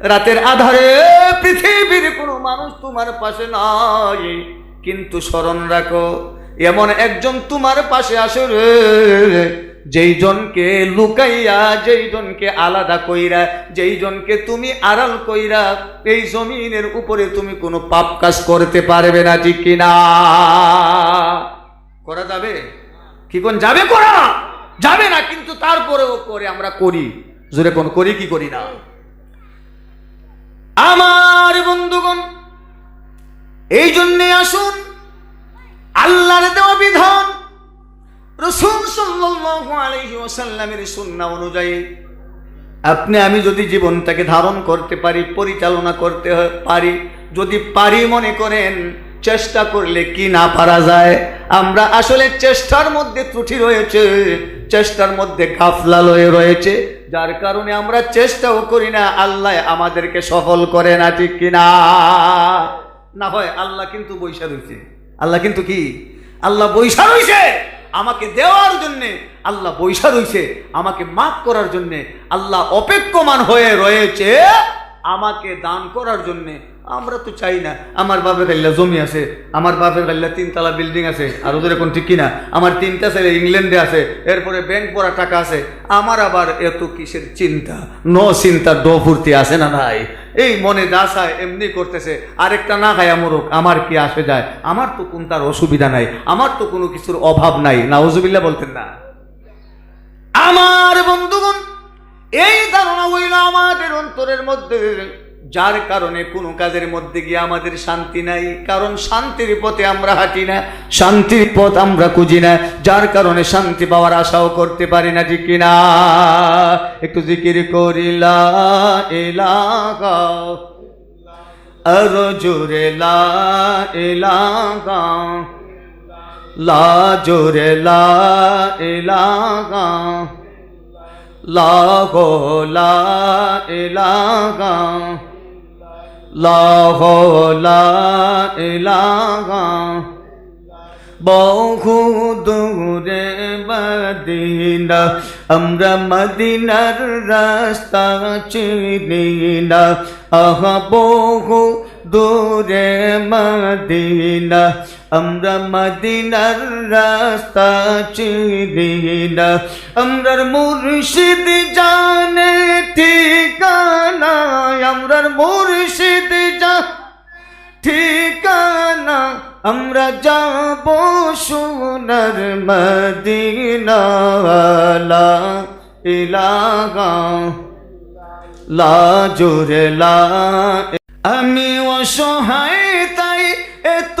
রাতের আধারে পৃথিবীর কোনো মানুষ তোমার পাশে নাই। কিন্তু স্মরণ রাখো, এমন একজন তোমার পাশে আসে রে, যেই জনকে লুকাইয়া, যেই জনকে আলাদা কইরা, যেই জনকে তুমি আড়াল কইরা এই জমিনের উপরে তুমি কোনো পাপ কাজ করতে পারবে না, ঠিক কিনা করা যাবে? কি কোন যাবে করা? যাবে না, কিন্তু তারপরেও করে আমরা করি। জোরে কোন করি কি করি না? আমার বন্ধুগণ, এই জন্যে আসুন আল্লাহর দেওয়া বিধান, রসুল সাল্লাল্লাহু আলাইহি ওয়াসাল্লামের সুন্নাহ অনুযায়ী। আপনি, আমি যদি জীবনটাকে ধারণ করতে পারি, পরিচালনা করতে পারি, যদি পারি মনে করেন, চেষ্টা করলে কি না পারা যায়? আমরা আসলে চেষ্টার মধ্যে ত্রুটি রয়েছে, চেষ্টার মধ্যে গাফলা লয়ে রয়েছে। যার কারণে আমরা চেষ্টাও করি না, আল্লাহ আমাদেরকে সফল করে না, ঠিক কিনা না? হয় আল্লাহ কিন্তু বৈশা রয়েছে আল্লাহ কিন্তু কি? আল্লাহ বৈশা রয়েছে আমাকে দেওয়ার জন্যে আল্লাহ বৈশা রয়েছে আমাকে মাফ করার জন্যে আল্লাহ অপেক্ষমান হয়ে রয়েছে। আমাকে দান করার জন্যে আমরা তো চাই না, আমার বাপের গাল্লা জমি আছে, আমার বাপের গাল্লা তিনতলা বিল্ডিং আছে, আর ওদের এখন ঠিক কিনা? আমার তিনটা ছেলে ইংল্যান্ডে আছে, এরপরে ব্যাংক পড়া টাকা আছে, আমার আবার এত কিসের চিন্তা? ন চিন্তা ড ফুর্তি আছে না ভাই? এই মনে যা চায় এমনি করতেছে, আরেকটা না খায় আমরক আমার কি আসে যায়? আমার তো কোন তার অসুবিধা নাই, আমার তো কোনো কিছুর অভাব নাই, নাউজুবিল্লাহ বলতেন না। আমার বন্ধুগণ, এই ধারণা হইল আমাদের অন্তরের মধ্যে। যার কারণে কোনো কাজের মধ্যে গিয়ে আমাদের শান্তি নাই। কারণ শান্তির পথে আমরা হাঁটি না, শান্তির পথ আমরা খুঁজি না, যার কারণে শান্তি পাওয়ার আশাও করতে পারি না, ঠিক কিনা? একটু জিকির করিলা এলাকা জোরে এলাকা লা জোরে, লা এলাকা লা এলাকা বহু দূরে মদিনা আমরা মদিনার রাস্তা চিনি না। আহ বহু দূরে মদিনা আমরা মদিনার রাস্তা চিনি না। আমরার মুর্শিদ জানে ঠিকানা, আমরার মুর্শিদ জা ঠিকানা। আমরা যাব সোনার মদিনা লা ইলাহা লা জোরে লা। আমি অসহায়, তাই এত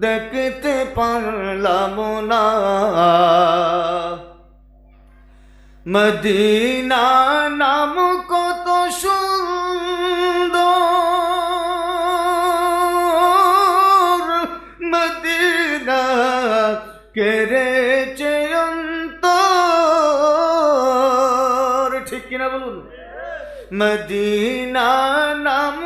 দেখতে পারলাম না। মদিনা নাম কত সুন্দর। মদিনা কেড়েছে অন্তর। ঠিক কিনা বলুন? মদিনা নাম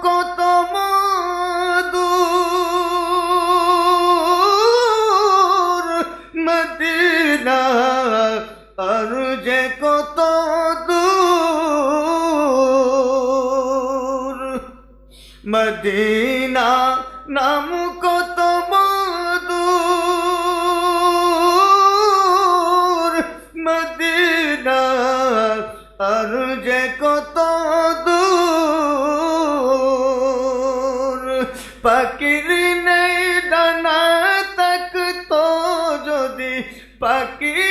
মদিনা নাম কত মধুর। মদিনা আর যে কত দূর। পাখির নেই ডানা তক তো যদি পাখির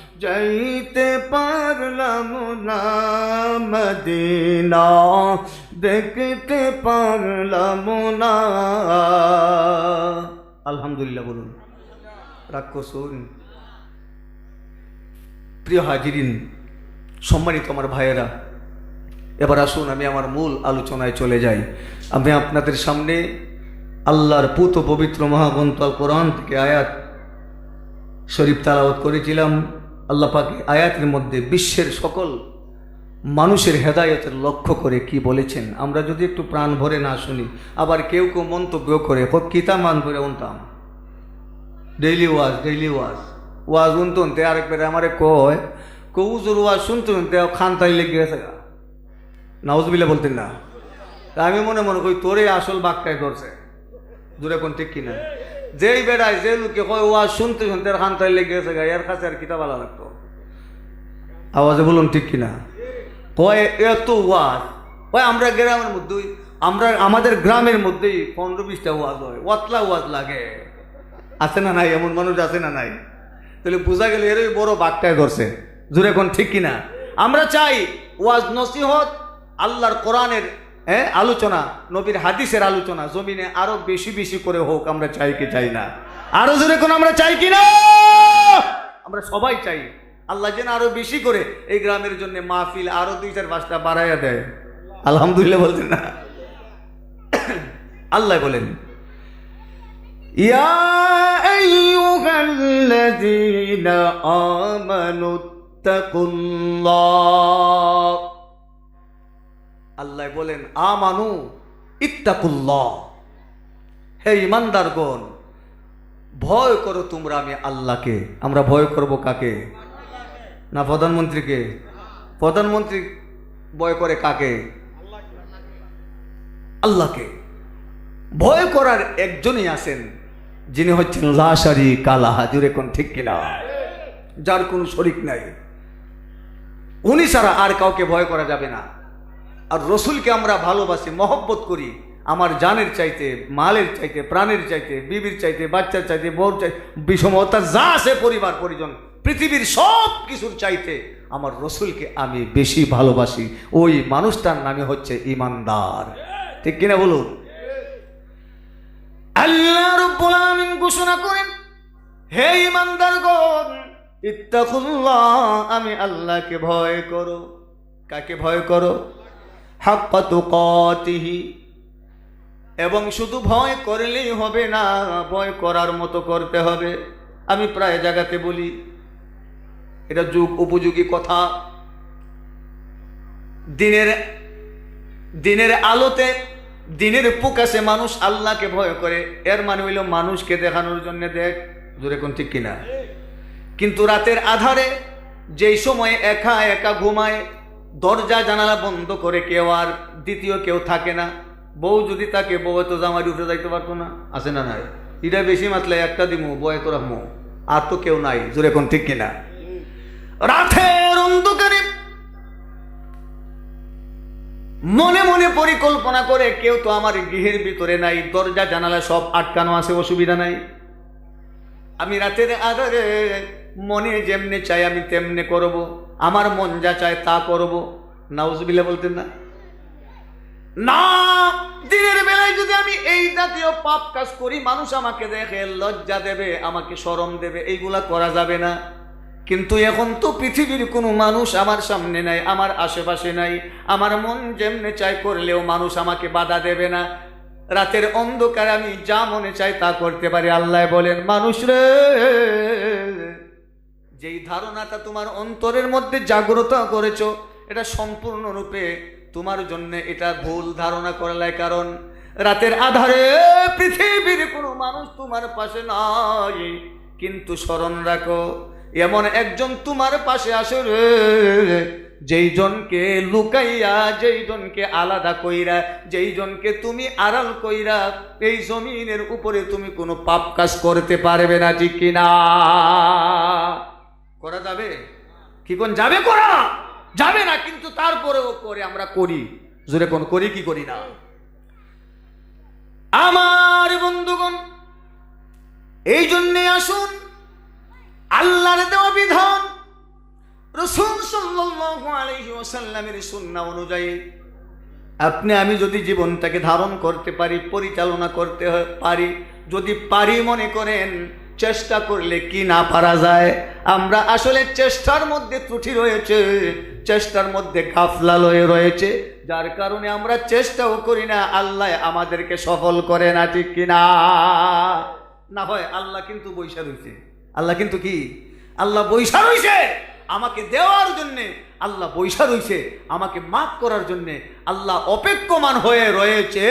যাইতে পারলাম না মদিনা, দেখতে পারলাম না। আলহামদুলিল্লাহ বলুন। রাগ করছুন প্রিয় হাজিরিন, সম্মানিত আমার ভাইয়েরা, এবার আসুন আমি আমার মূল আলোচনায় চলে যাই। আমি আপনাদের সামনে আল্লাহর পুত পবিত্র মহাগ্রন্থ কোরআন থেকে আয়াত শরীফ তালাওয়াত করেছিলাম। আল্লাহ পাক আয়াতের মধ্যে বিশ্বের সকল মানুষের হেদায়তের লক্ষ্য করে কি বলেছেন? আমরা যদি একটু প্রাণ ভরে না শুনি, আবার কেউ কেউ মন্তব্য করে, হোক কিতা মান ভরে উনতাম? ডেইলি ওয়াজ ডেইলি ওয়াজ। ওয়াজ উনতুন, তে আরেকবার আমারে কয় কৌজুর ওয়াজ শুনতুন, তে খান তাই লেগে গেছে নাউজবিল্লা বলতেন না। আমি মনে মনে করি তোরে আসল বাক্যায় ধরছে। দূরে কোন ঠিক কিনা? যেই বেড়ায় যে লোকে কয় ওয়াজ শুনতে শুনতে খান তাই লেগে গেছে গা, এর কাছে আর কিতা ভালো লাগতো? আওয়াজে বলুন ঠিক কিনা? কয়, এত ওয়াজ। কয়, আমরা গ্রামের মধ্যেই, আমরা, আমাদের গ্রামের মধ্যেই পনেরো বিশটা ওয়াজ হয় ওয়াতলা ওয়াজ লাগে। আছে না নাই? এমন মানুষ আছে না নাই? তাহলে বোঝা গেল এরই বড় বাক্যায় ধরছে। জুড়ে কোন ঠিক কিনা? আমরা চাই ওয়াজ নসিহত, আল্লাহর কোরআনের হ্যাঁ আলোচনা নবীর হাদিসের আলোচনা জমিনে আরো বেশি বেশি করে হোক আমরা চাই কি চাই না আরো জোরে কোন আমরা চাই কি না আমরা সবাই চাই আল্লাহ যেন আরো বেশি করে এই গ্রামের জন্য মাহফিল আরো দুই চার পাঁচটা বাড়াইয়া দেয় আলহামদুলিল্লাহ বলছেন না আল্লাহ বলেন يا أيها الذين آمنوا اتقوا الله আল্লাহ বলেন, আমানু ইত্তাকুল্লাহ। হে ইমানদারগণ, ভয় করো তোমরা আমি আল্লাহকে। আমরা ভয় করব কাকে? না প্রধানমন্ত্রীকে? প্রধানমন্ত্রী ভয় করে কাকে? আল্লাহকে। ভয় করার একজনই আছেন, যিনি হচ্ছেন লাশারি কালা হাজুর এখন ঠিক কিনা? যার কোনো শরিক নাই। উনি ছাড়া আর কাউকে ভয় করা যাবে না। আর রসুলকে আমরা ভালোবাসি, মহব্বত করি। আমার জানের চাইতে, মালের চাইতে, প্রাণের চাইতে, বিবির চাইতে, বাচ্চার চাইতে, বউর চাইতে বিষমতা যা আছে পরিবার, পরিজন, পৃথিবীর সব কিছুর চাইতে আমার রসুলকে আমি বেশি ভালোবাসি। ওই মানুষটার নামে হচ্ছে ইমানদার। ঠিক কিনা বলুন? আল্লাহ রব্বুল আলামিন ঘোষণা করেন, হে ইমানদারগণ, ইত্তাকুল্লাহ, আমি আল্লাহকে ভয় করো। কাকে ভয় করো? এবং শুধু ভয় করলেই হবে না, ভয় করার মতো করতে হবে। আমি প্রায় জায়গাতে বলি, এটা যুগ উপযোগী কথা। দিনের দিনের আলোতে, দিনের প্রকাশে মানুষ আল্লাহকে ভয় করে। এর মানে হইল মানুষকে দেখানোর জন্য দেখ জোরে কোন ঠিক কিনা? কিন্তু রাতের আধারে যেই সময় একা একা ঘুমায় দরজা জানালা বন্ধ করে কেউ আর দ্বিতীয় কেউ থাকে না। বউ যদি তাকে বউ তো জামাই উঠে যাইতে পারতো না। আছে না নাই? এটা বেশি মাতলে একটা দিমু বয়ে তো রাখব আর তো কেউ নাই, জোরে কোন ঠিক কিনা? রাতের অন্ধকারে মনে মনে পরিকল্পনা করে কেউ তো আমার গৃহের ভিতরে নাই, দরজা জানালা সব আটকানো আছে, অসুবিধা নাই। আমি রাতের আধারে মনে যেমনে চাই আমি তেমনে করব, আমার মন যা চায় তা করব। নাউজবিল্লা বলতেন না? না, দিনের বেলায় যদি আমি এই জাতীয় পাপ কাজ করি, মানুষ আমাকে দেখে লজ্জা দেবে, আমাকে শরম দেবে, এইগুলা করা যাবে না। কিন্তু এখন তো পৃথিবীর কোনো মানুষ আমার সামনে নাই, আমার আশেপাশে নাই, আমার মন যেমনে চাই করলেও মানুষ আমাকে বাধা দেবে না। রাতের অন্ধকারে আমি যা মনে চাই তা করতে পারি, আল্লাহ বলেন, মানুষ রে! যেই ধারণাটা তোমার অন্তরের মধ্যে জাগ্রত করেছ, এটা সম্পূর্ণরূপে তোমার জন্য এটা ভুল ধারণা করলাই কারণ। রাতের আধারে পৃথিবীর কোনো মানুষ তোমার পাশে নাই। কিন্তু স্মরণ রাখো, এমন একজন তোমার পাশে আসে রে, যেই জনকে লুকাইয়া, যেই জনকে আলাদা কইরা, যেই জনকে তুমি আড়াল কইরা এই জমিনের উপরে তুমি কোনো পাপ কাজ করতে পারবে না, ঠিক কিনা? করা যাবে? কি কোন যাবে করা? যাবে না, কিন্তু তারপরেও করে আমরা করি। জোরে কোন করি কি করি না? আমার বন্ধুগণ, এই জন্যে আসুন, আল্লাহর দেওয়া বিধান, রসুল ওয়াসাল্লামের সুন্নাহ অনুযায়ী। আপনি, আমি যদি জীবনটাকে ধারণ করতে পারি, পরিচালনা করতে পারি, যদি পারি মনে করেন চেষ্টা করলে কি না পারা যায়? আমরা আসলে চেষ্টার মধ্যে ত্রুটি রয়েছে, চেষ্টার মধ্যে গাফলালয়ে রয়েছে। যার কারণে আমরা চেষ্টাও করি না, আল্লাহ আমাদেরকে সফল করে না, ঠিক কিনা না? হয় আল্লাহ কিন্তু বৈশা রয়েছে আল্লাহ কিন্তু কি? আল্লাহ বৈশা রয়েছে আমাকে দেওয়ার জন্যে আল্লাহ বৈশা রয়েছে আমাকে মাফ করার জন্যে আল্লাহ অপেক্ষমান হয়ে রয়েছে।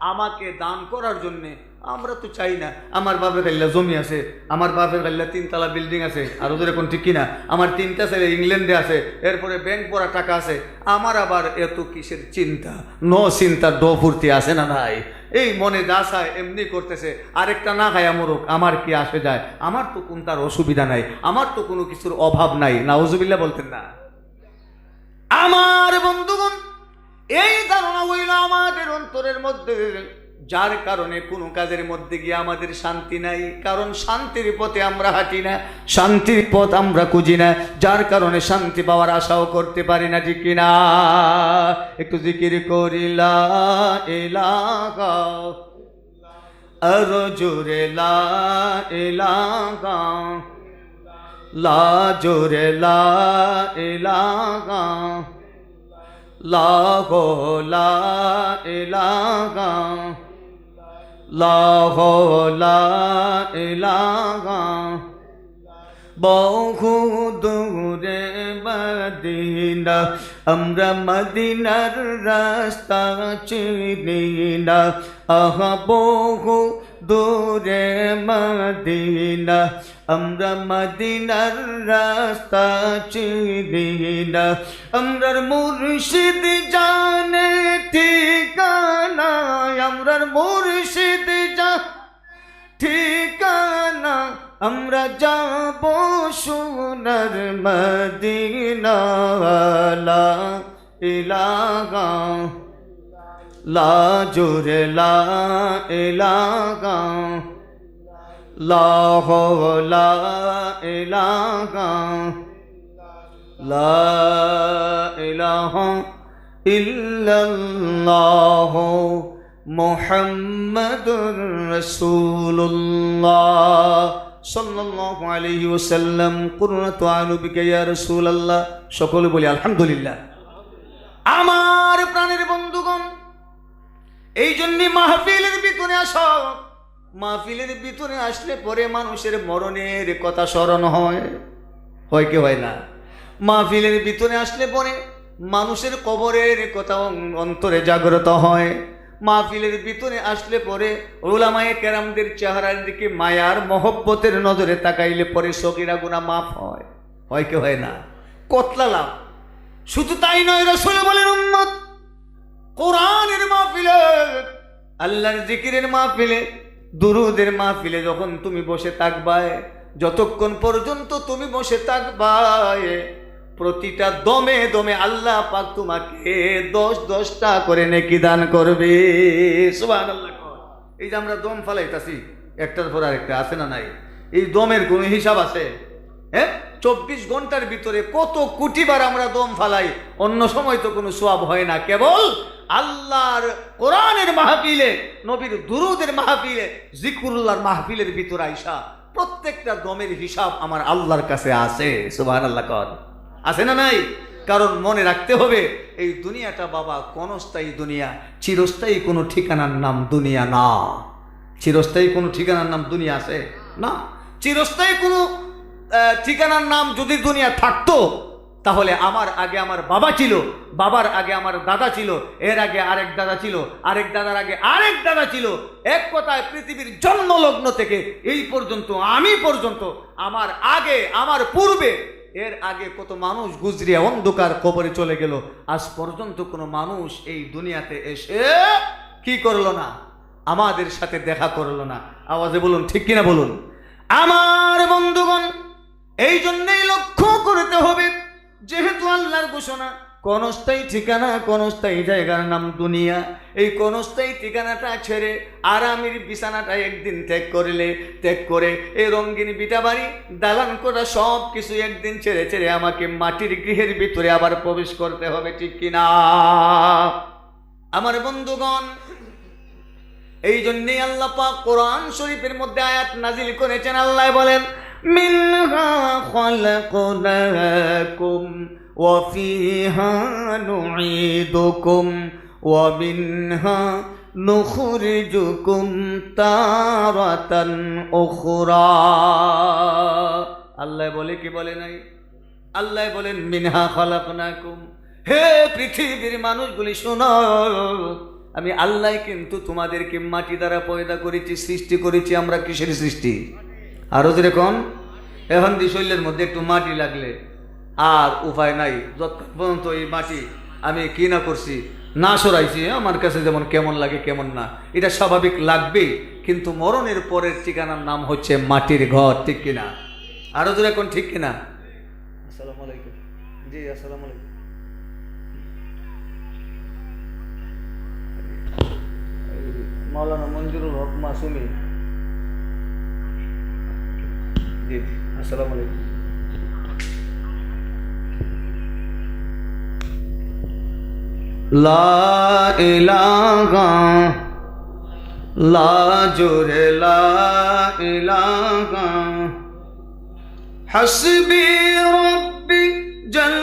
আমাকে দান করার জন্যে আমরা তো চাই না, আমার বাপের গাল্লা জমি আছে, আমার বাপের গাল্লা তিনতলা বিল্ডিং আছে, আর ওদের এখন ঠিক কিনা? আমার তিনটা ছেলে ইংল্যান্ডে আছে, এরপরে ব্যাংক পড়া টাকা আছে, আমার আবার এত কিসের চিন্তা? ন চিন্তা, ড ফুর্তি আছে না ভাই? এই মনে যা চায় এমনি করতেছে, আরেকটা না খায় আমরক আমার কি আসে যায়? আমার তো কোন তার অসুবিধা নাই, আমার তো কোনো কিছুর অভাব নাই, নাউজুবিল্লাহ বলতেন না। আমার বন্ধুগণ, এই ধারণা হইল আমাদের অন্তরের মধ্যে। যার কারণে কোনো কাজের মধ্যে গিয়ে আমাদের শান্তি নাই। কারণ শান্তির পথে আমরা হাঁটি না, শান্তির পথ আমরা খুঁজি না। যার কারণে শান্তি পাওয়ার আশাও করতে পারি না, ঠিক কিনা? একটু জিকির করিলা এলাকা আর জোরে, লা এলাকা লা জোরে, লা এলাকা লা গো লা এলাকা লা গো লা বহু দূরে মদিনা, আমরা মদিনার রাস্তা চিনি আহা, বহু দূরে মদিনা, আমরা মদিনার রাস্তা চিনি না। আমরার মুর্শিদ জানে ঠিকানা আমরার মুর্শিদ আমরা যাব সোনার মদিনা লা ইলাহা লা জোরে লা ইলাহা লা হো লা ইলাহা লা ইল্লাল্লাহ মুহাম্মাদুর রাসূলুল্লাহ। সাল্লাল্লাহু আলাইহি ওয়াসাল্লাম, কুররাতু আনুবিকা ইয়া রাসূলুল্লাহ। সকলে বলি, আলহামদুলিল্লাহ। আমার প্রাণের বন্ধুগণ এই জন্য মাহফিলের ভিতরে আসো। মাহফিলের ভিতরে আসলে পরে মানুষের মরণের কথা স্মরণ হয়। হয় কি হয় না? মাহফিলের ভিতরে আসলে পরে মানুষের কবরের কথা অন্তরে জাগ্রত হয়। মাহফিলের ভিতরে আসলে পরে ওলামায়ে কেরামদের চেহারার দিকে মায়ার মহব্বতের নজরে তাকাইলে পরে সগিরা গুণা মাফ হয়। হয় কি হয় না? কতলা লাভ। শুধু তাই নয়, রসুল বলেন, উম্মত, কোরআনের মাহফিলে, আল্লাহর জিকিরের মাহফিলে, দুরুদের মাহফিলে যখন তুমি বসে থাকবায়, যতক্ষণ পর্যন্ত তুমি বসে থাকবাই প্রতিটা দমে দমে আল্লাহ পাক তোমাকে দশ দশটা করে নেকি দান করবে। সুবহানাল্লাহ এই যে আমরা দম ফালাইতাছি, একটার পর আরেকটা, আছে না নাই? এই দমের কোনো হিসাব আছে? হ্যাঁ? চব্বিশ ঘণ্টার ভিতরে কত কোটিবার আমরা দম ফালাই, অন্য সময় তো কোনো সোয়াব হয় না। কেবল আল্লাহর কোরআনের মাহফিলে, নবীর দুরুদের মাহফিলে, জিকুরুল্লাহর মাহফিলের ভিতরে আইসা প্রত্যেকটা দমের হিসাব আমার আল্লাহর কাছে আছে। সুবাহ আল্লাহ কর। আছে না নাই? কারণ মনে রাখতে হবে, এই দুনিয়াটা বাবা ক্ষণস্থায়ী দুনিয়া, চিরস্থায়ী কোনো ঠিকানার নাম দুনিয়া না। চিরস্থায়ী কোনো ঠিকানার নাম দুনিয়া আছে? না। চিরস্থায়ী কোনো ঠিকানার নাম যদি দুনিয়া থাকতো, তাহলে আমার আগে আমার বাবা ছিল, বাবার আগে আমার দাদা ছিল, এর আগে আরেক দাদা ছিল, আরেক দাদার আগে আরেক দাদা ছিল। এক কথায় পৃথিবীর জন্মলগ্ন থেকে এই পর্যন্ত, আমি পর্যন্ত, আমার আগে, আমার পূর্বে এর আগে কত মানুষ গুজরিয়া অন্ধকার কবরে চলে গেল। আজ পর্যন্ত কোনো মানুষ এই দুনিয়াতে এসে কি করল না? আমাদের সাথে দেখা করল না। আওয়াজে বলুন, ঠিক কিনা বলুন? আমার বন্ধুগণ এই জন্যেই লক্ষ্য করতে হবে, যেহেতু আল্লাহর ঘোষণা কনস্থায়ী ঠিকানা কনস্থায়ী জায়গার নাম দুনিয়া। এই কনস্থায়ী ঠিকানাটা ছেড়ে আরামের বিছানাটা একদিন ত্যাগ করলে, ত্যাগ করে এই রঙ্গিন বিটা বাড়ি, দালান করা সব কিছু একদিন ছেড়ে ছেড়ে আমাকে মাটির গৃহের ভিতরে আবার প্রবেশ করতে হবে, ঠিক কিনা আমার বন্ধুগণ, এই জন্যই আল্লাহ পাক কোরআন শরীফের মধ্যে আয়াত নাজিল করেছেন, আল্লাহ বলেন ওয়া ফিহা নুঈদুকুম ওয়া মিনহা নুখরিজুকুম তারাতান উখরা আল্লাহ বলে কি বলে নাই? আল্লাহ বলেন, মিনহা খলাকনাকুম। হে পৃথিবীর মানুষগুলি, শোনো, আমি আল্লাহ কিন্তু তোমাদেরকে মাটি দ্বারা পয়দা করেছি, সৃষ্টি করেছি, আমরা কিসের সৃষ্টি? আরও যেরকম এখন শরীরের মধ্যে একটু মাটি লাগলে, আর উপায় নাই। যতক্ষণ পর্যন্ত এই মাটি আমি কি না করছি, না সরাইছি, আমার কাছে যেমন কেমন লাগে কেমন না, এটা স্বাভাবিক লাগবে কিন্তু মরণের পরের ঠিকানার নাম হচ্ছে মাটির ঘর, ঠিক কিনা? আরও যেরকম ঠিক কিনা? আসসালামু আলাইকুম। জি, আসসালামু আলাইকুম। মাওলানা মঞ্জুরুল হক মাসুমি জি আসসালামু আলাইকুম। লা ইলাহা লা জোরে লা ইলাহা। হাসবি রব্বি জাল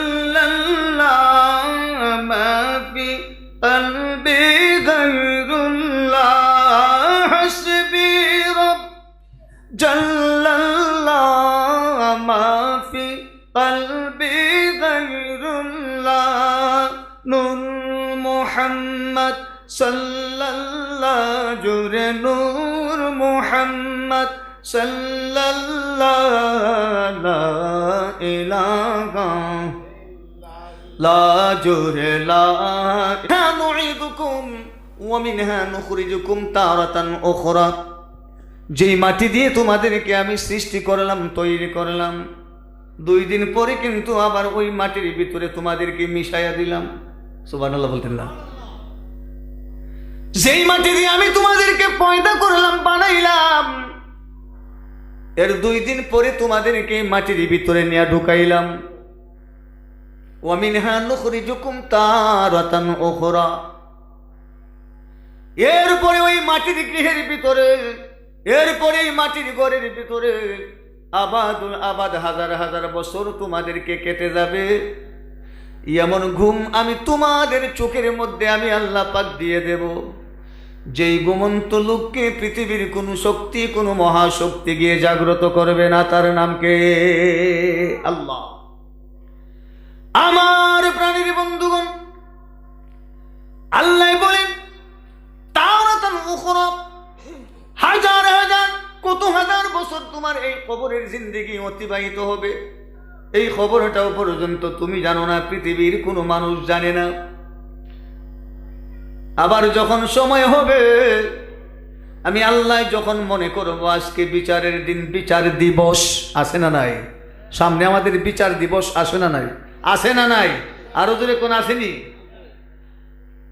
মোহাম্মদ সাল্লাল্লাহ নূর মোহাম্মদ সাল্লাল্লাহ ইলাগা লা যেই মাটি দিয়ে তোমাদেরকে আমি সৃষ্টি করলাম, তৈরি করলাম, দুই দিন পরে কিন্তু আবার ওই মাটির ভিতরে তোমাদেরকে মিশাইয়া দিলাম। সুবান বলতেন না। যেই মাটি দিয়ে আমি তোমাদেরকে পয়দা করলাম, বানাইলাম, এর দুই দিন পরে তোমাদেরকে মাটির ভিতরে নিয়ে ঢুকাইলাম। ওয়ামিনহা নুখরিজুকুম তারাতান উখরা। এরপরে ওই মাটির গৃহের ভিতরে, এরপরে এই মাটির ঘরের ভিতরে আবাদ আবাদ হাজার হাজার বছর তোমাদেরকে কেটে যাবে। এমন ঘুম আমি তোমাদের চোখের মধ্যে আমি আল্লাহ পাক দিয়ে দেব। যেই ঘুমন্ত লোককে পৃথিবীর কোনো শক্তি, কোনো মহাশক্তি গিয়ে জাগ্রত করবে না, তার নামকে আল্লাহ। আমার প্রাণীর বন্ধুগণ, আল্লাহ বলেন তাওরাতান হাজার হাজার, কত হাজার বছর তোমার এই কবরের জিন্দগি অতিবাহিত হবে। এই খবরটাও পর্যন্ত তুমি জানো না, পৃথিবীর কোনো মানুষ জানে না। আবার যখন সময় হবে, আমি আল্লাহ যখন মনে করব আজকে বিচারের দিন, বিচার দিবস আসে না নাই? সামনে আমাদের বিচার দিবস আসে না নাই? আসে না নাই? আরও দূরে কোন আসেনি?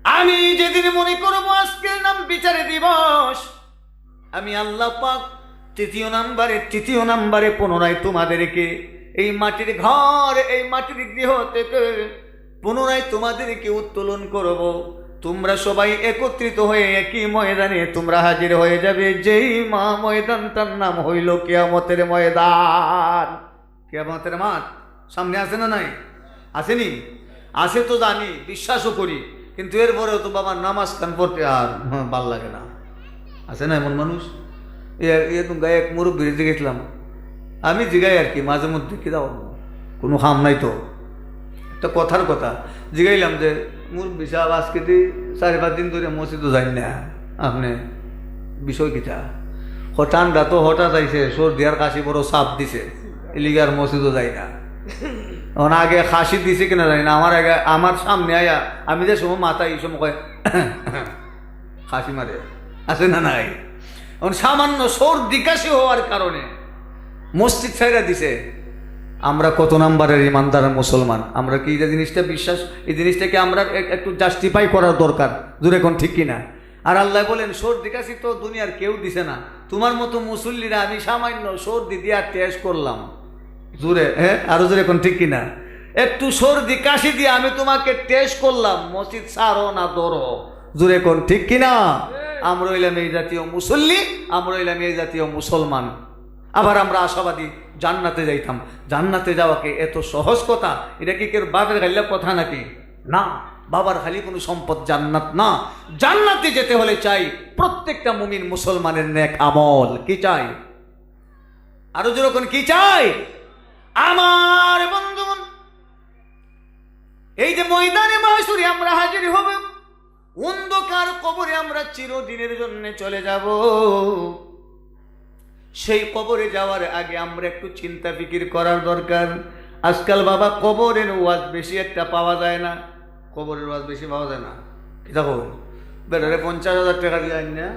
আমি যেদিন মনে করব আজকের নাম বিচারে দিবস, আমি আল্লাহ পাক তৃতীয় নাম্বারে তৃতীয় নাম্বারে পুনরায় তোমাদেরকে এই মাটির ঘর, এই মাটির গৃহ থেকে পুনরায় তোমাদেরকে উত্তোলন করব। তোমরা সবাই একত্রিত হয়ে একই ময়দানে তোমরা হাজির হয়ে যাবে। যেই মা ময়দানটার নাম হইল কেয়ামতের ময়দান। কেয়ামতের মাঠ সামনে আছে না নাই? আসেনি? আসে তো জানি, বিশ্বাসও করি, কিন্তু এরপরেও তো বাবার নামাজ খান পড়তে আর ভালো লাগে না। আছে না এমন মানুষ? এ তুমি গায়ে এক মুরব্বীর গেছিলাম। আমি জিগাই আর কি, মাঝে মধ্যে কি দাও কোনো হাম নাই তো। একটা কথার কথা, জিগাইলাম যে মুরব্বী সাহেব আজকে তুই চারি পাঁচ দিন ধরে মসজিদও যাই না আপনি বিষয় কিটা হঠাৎ তো হঠাৎ আইছে সর্দি আর কাশি বড় চাপ দিছে। এলিগে আর মসজিদও যাই না এখন আগে খাসি দিছে কিনা জানি না আমার আগে আমার সামনে আয়া, আমি যে সময় মাথা এই সময় খাসি মারে আছে না নাই? এখন সামান্য সর্দি কাশি হওয়ার কারণে মসজিদ ছাইরা দিছে। আমরা কত নাম্বারের ইমানদার মুসলমান? আমরা কি এই জিনিসটা বিশ্বাস? এই জিনিসটাকে আমরা একটু জাস্টিফাই করার দরকার। দূরে কোন ঠিক কিনা? আর আল্লাহ বলেন সর্দি কাশি তো দুনিয়ার কেউ দিছে না। তোমার মতো মুসল্লিরা আমি সামান্য সর্দি দিয়া টেস্ট করলাম। জোরে হ্যাঁ? আরও জোরে কোন ঠিক কিনা? একটু সর্দি কাশি দিয়ে আমি তোমাকে টেস্ট করলাম মসজিদ সারো না দরো জোরে কোন ঠিক কিনা? আমরা হইলাম এই জাতীয় মুসল্লি আমরা হইলাম এই জাতীয় মুসলমান। আবার আমরা আশাবাদী জান্নাতে যাইতাম। জান্নাতে যাওয়াকে এত সহজ কথা? এটা কি কেউ বাপের গাইলা কথা নাকি? না, বাবার খালি কোনো সম্পদ জান্নাত না। জান্নাতে যেতে হলে চাই প্রত্যেকটা মুমিন মুসলমানের নেক আমল। কি চাই? আরও যেরকম কি চাই? আমার বন্ধুগণ এই যে ময়দানে মাহেশ্বরী আমরা হাজির হবে, অন্ধকার কবরে আমরা চিরদিনের জন্য চলে যাব। সেই কবরে যাওয়ার আগে আমরা একটু চিন্তা ফিকির করার দরকার। আজকাল বাবা কবরের ওয়াজ বেশি একটা পাওয়া যায় না। কবরের ওয়াজ বেশি পাওয়া যায় না। কি দেখো? বেটারে পঞ্চাশ হাজার টাকা দিয়ে আনি না?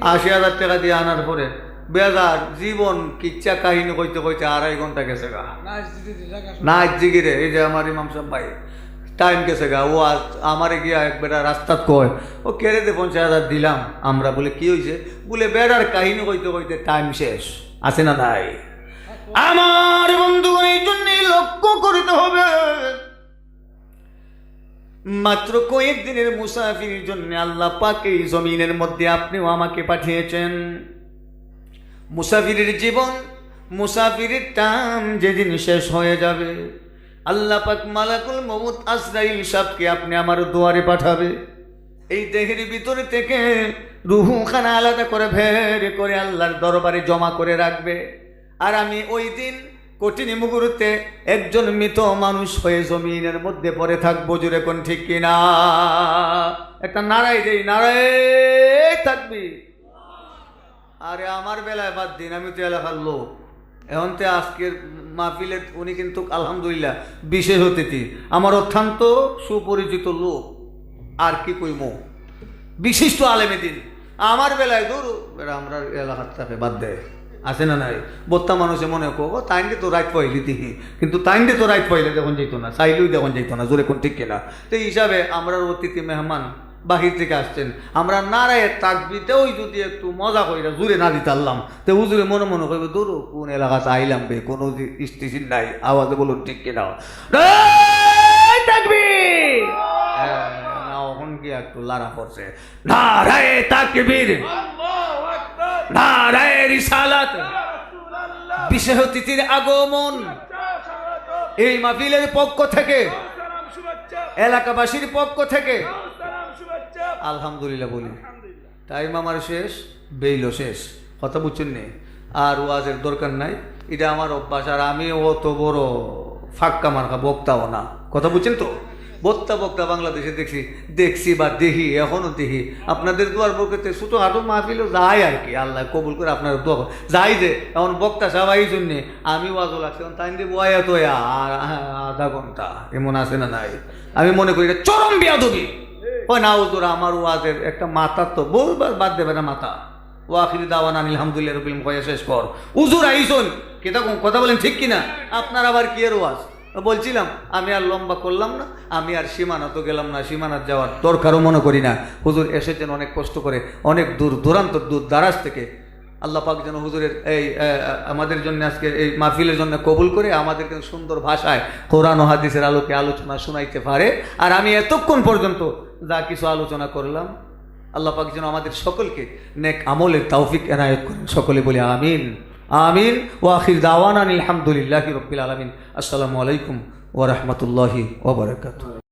আশি হাজার টাকা দিয়ে আনার পরে। বেজার জীবন কিচ্ছা কাহিনী কইতে কইতে আড়াই ঘণ্টা গেছে গা। না জিগিরে এই যে আমার ইমাম সাহেব ভাই। টাইম কেসে গা? ও আজ আমারে গিয়া এক বেটা রাস্তাত কয়, ও কেড়ে দে পঞ্চাশ হাজার দিলাম। আমরা বলে, কি হয়েছে বলে, বেড়ার কাহিনী কইতে কইতে টাইম শেষ। আছে না নাই? আমার বন্ধু, এই জন্যই লক্ষ্য করিতে হবে। মাত্র কয়েকদিনের মুসাফির জন্য আল্লাহ পাক এই জমিনের মধ্যে আপনিও আমাকে পাঠিয়েছেন। মুসাফিরের জীবন, মুসাফিরের টান যেদিন শেষ হয়ে যাবে। আল্লাহ পাক মালাকুল মমুত আজরাইল সাহকে আপনি আমার দুয়ারে পাঠাবে। এই দেহের ভিতরে থেকে রুহু খানা আলাদা করে ভের করে আল্লাহর দরবারে জমা করে রাখবে। আর আমি ওই দিন কঠিন মুহূর্তে একজন মৃত মানুষ হয়ে জমিনের মধ্যে পড়ে থাকব জুড়ে কোন ঠিক কিনা? একটা নারাই দেই নারায় থাকবি। আরে আমার বেলায় বাদ দিন, আমি তো এলাকার লোক। এখন তো আজকের মাহফিলে উনি কিন্তু আলহামদুলিল্লাহ বিশেষ অতিথি। আমার অত্যন্ত সুপরিচিত লোক। আর কি কইম বিশিষ্ট আলেমে দিন আমার বেলায় দূর আমরা এলাকার থাকে বাদ দেয়। আছে না নাই? বত্তা মানুষে মনে করো তাইন্ডে তো রাইট পাইলি দিহি কিন্তু তাইন্ডে তো রাইট পাইলে দেখুন যেত না চাইলেও দেখুন যেত না, জোরে কোন ঠিক কিনা? তো এই হিসাবে আমরা অতিথি মেহমান বাহির থেকে আসছেন। আমরা নারায়ের তাকবিতেও যদি একটু মজা কইরা জুড়ে না দিতে পারলাম তো হুজুরে মনে মনে করবে দূর কোন এলাকাতে আইলাম বে কোনো স্টেশন নাই আওয়াজে বলুন ঠিক কিনা? তাকবীর! হ্যাঁ, না ওখান কি একটু লারা পড়ছে। নারায়ে তাকবীর নারায়ে রিসালাত! বিশেষ অতিথির আগমন! এই মাহফিলের পক্ষ থেকে এলাকাবাসীর পক্ষ থেকে আলহামদুলিল্লাহ বলি। টাইম আমার শেষ বেইলও শেষ। কথা বুঝছেন নেই আর ওয়াজের দরকার নাই। এটা আমার অভ্যাস। আর আমি অত বড় ফাক্কা মার্কা বক্তাও না। কথা বুঝছেন তো? বক্তা বক্তা বাংলাদেশে দেখছি দেখছি বা দেখি এখনও দেখি। আপনাদের দুয়ার বকতে ছোটো হাঁটু মাহফিলও যায় আর কি। আল্লাহ কবুল করে আপনার দোয়া যাই যে এখন বক্তা সবাই জন্যে আমি ওয়াজও লাগছে। এখন তাই দিয়ে বয়া তো আর আধা ঘণ্টা। এমন আছে না নাই? আমি মনে করি এটা চরম বিয়াদবি। ওই না তোরা আমার ওয়াজের একটা মাথা তো বলবার বাদ দেবে না মাথা ও আখির দাওয়ান আলহামদুলিল্লাহ রবিল কয়া শেষ কর। উজুর আইসন, কিতা কথা বলেন ঠিক কিনা? আপনার আবার কি এর ওয়াজ? বলছিলাম, আমি আর লম্বা করলাম না, আমি আর সীমানা তো গেলাম না, সীমানার যাওয়ার দরকারও মনে করি না। হুজুর এসেছেন অনেক কষ্ট করে, অনেক দূর দূরান্ত দূর, দারাজ থেকে আল্লাহ পাক যেন হুজুরের এই আমাদের জন্য আজকে এই মাহফিলের জন্য কবুল করে আমাদেরকে সুন্দর ভাষায় কোরআন ও হাদিসের আলোকে আলোচনা শোনাইতে পারে। আর আমি এতক্ষণ পর্যন্ত যা কিছু আলোচনা করলাম, আল্লাহ পাক যেন আমাদের সকলকে নেক আমলের তৌফিক এনায়ত করেন। সকলে বলে আমিন। আমিন। ও আখির দাওয়ান আলহামদুলিল্লাহ রবিল আলমিন। আসসালামু আলাইকুম ওরহমতুল্লাহি ওবরাকাতুহ